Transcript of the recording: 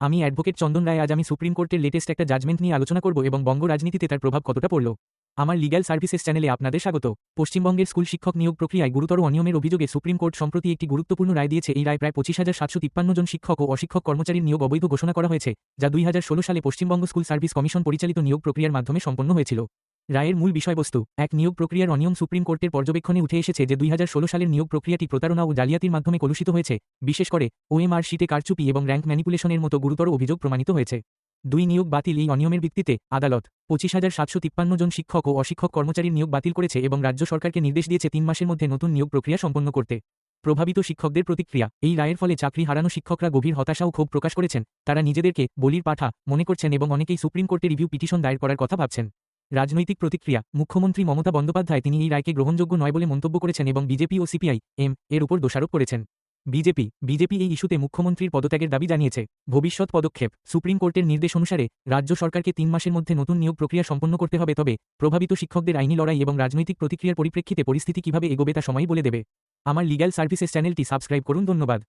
আমি অ্যাডভোকেট চন্দন রায় আজ আমি সুপ্রিম কোর্টের লেটেস্ট একটা জাজমেন্ট নিয়ে আলোচনা করব এবং বঙ্গ রাজনীতিতে তার প্রভাব কতটা পড়ল। আমার লিগ্যাল সার্ভিসেস চ্যানেলে আপনাদের স্বাগত। পশ্চিমবঙ্গের স্কুল শিক্ষক নিয়োগ প্রক্রিয়ায় গুরুতর অনিয়মের অভিযোগে সুপ্রিম কোর্ট সম্প্রতি একটি গুরুত্বপূর্ণ রায় দিয়েছে। এই রায় প্রায় পঁচিশ হাজার সাতশো তিপ্পান্ন জন শিক্ষক ও অশিক্ষক কর্মচারীর নিয়োগ অবৈধ ঘোষণা করা হয়েছে, যা দুই হাজার ষোলো সালে পশ্চিমবঙ্গ স্কুল সার্ভিস কমিশন পরিচালিত নিয়োগ প্রক্রিয়ার মাধ্যমে সম্পন্ন হয়েছিল। রায়ের মূল বিষয়বস্তু, এক নিয়োগ প্রক্রিয়ার অনিয়ম সুপ্রিম কোর্টের পর্যবেক্ষণে উঠে এসেছে যে দুই হাজার ষোলো সালের নিয়োগ প্রক্রিয়াটি প্রতারণা ও জালিয়াতির মাধ্যমে কলুষিত হয়েছে, বিশেষ করে ওএমআর শিটে কারচুপি এবং র্যাঙ্ক ম্যানিপুলেশনের মতো গুরুতর অভিযোগ প্রমাণিত হয়েছে। দুই নিয়োগ বাতিল এই অনিয়মের ভিত্তিতে আদালত পঁচিশ হাজার সাতশো তিপ্পান্ন জন শিক্ষক ও অশিক্ষক কর্মচারীর নিয়োগ বাতিল করেছে এবং রাজ্য সরকারকে নির্দেশ দিয়েছে তিন মাসের মধ্যে নতুন নিয়োগ প্রক্রিয়া সম্পন্ন করতে। প্রভাবিত শিক্ষকদের প্রতিক্রিয়া, এই রায়ের ফলে চাকরি হারানো শিক্ষকরা গভীর হতাশা ও ক্ষোভ প্রকাশ করেছেন, তারা নিজেদেরকে বলির পাঠা মনে করছেন এবং অনেকেই সুপ্রিম কোর্টে রিভিউ পিটিশন দায়ের করার কথা ভাবছেন। রাজনৈতিক প্রতিক্রিয়া। মুখ্যমন্ত্রী মমতা বন্দ্যোপাধ্যায় তিনি এই রায়কে গ্রহণযোগ্য নয় বলে মন্তব্য করেছেন এবং বিজেপি ও সিপিআই, এম, এর উপর দোষারোপ করেছেন। বিজেপি বিজেপি এই ইস্যুতে মুখ্যমন্ত্রীর পদত্যাগের দাবি জানিয়েছে। ভবিষ্যৎ পদক্ষেপ, সুপ্রিম কোর্টের নির্দেশ অনুসারে রাজ্য সরকারকে তিন মাসের মধ্যে নতুন নিয়োগ প্রক্রিয়া সম্পন্ন করতে হবে, তবে প্রভাবিত শিক্ষকদের আইনি লড়াই এবং রাজনৈতিক প্রতিক্রিয়ার পরিপ্রেক্ষিতে পরিস্থিতি কীভাবে এগোবে তা সময় বলে দেবে। আমার লিগ্যাল সার্ভিসেস চ্যানেলটি সাবস্ক্রাইব করুন, ধন্যবাদ।